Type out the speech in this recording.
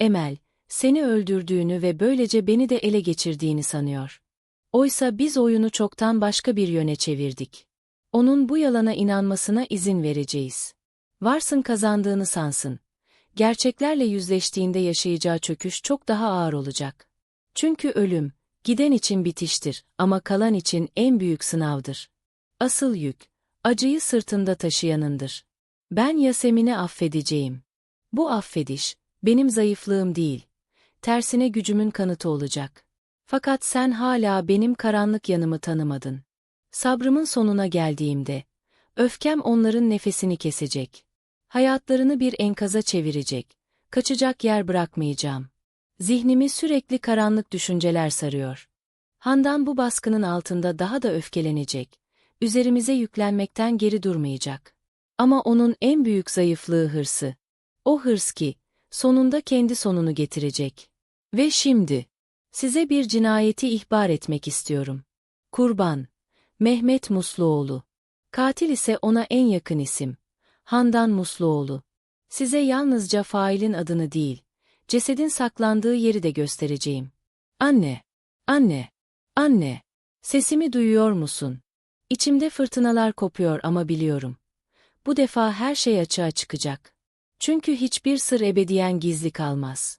Emel, seni öldürdüğünü ve böylece beni de ele geçirdiğini sanıyor. Oysa biz oyunu çoktan başka bir yöne çevirdik. Onun bu yalana inanmasına izin vereceğiz. Varsın kazandığını sansın. Gerçeklerle yüzleştiğinde yaşayacağı çöküş çok daha ağır olacak. Çünkü ölüm, giden için bitiştir ama kalan için en büyük sınavdır. Asıl yük, acıyı sırtında taşıyanındır. Ben Yasemin'i affedeceğim. Bu affediş, benim zayıflığım değil. Tersine gücümün kanıtı olacak. Fakat sen hala benim karanlık yanımı tanımadın. Sabrımın sonuna geldiğimde, öfkem onların nefesini kesecek. Hayatlarını bir enkaza çevirecek. Kaçacak yer bırakmayacağım. Zihnimi sürekli karanlık düşünceler sarıyor. Handan bu baskının altında daha da öfkelenecek. Üzerimize yüklenmekten geri durmayacak. Ama onun en büyük zayıflığı hırsı. O hırs ki, sonunda kendi sonunu getirecek. Ve şimdi, size bir cinayeti ihbar etmek istiyorum. Kurban, Mehmet Musluoğlu. Katil ise ona en yakın isim. Handan Musluoğlu. Size yalnızca failin adını değil, cesedin saklandığı yeri de göstereceğim. Anne, anne, anne, sesimi duyuyor musun? İçimde fırtınalar kopuyor ama biliyorum. Bu defa her şey açığa çıkacak. Çünkü hiçbir sır ebediyen gizli kalmaz.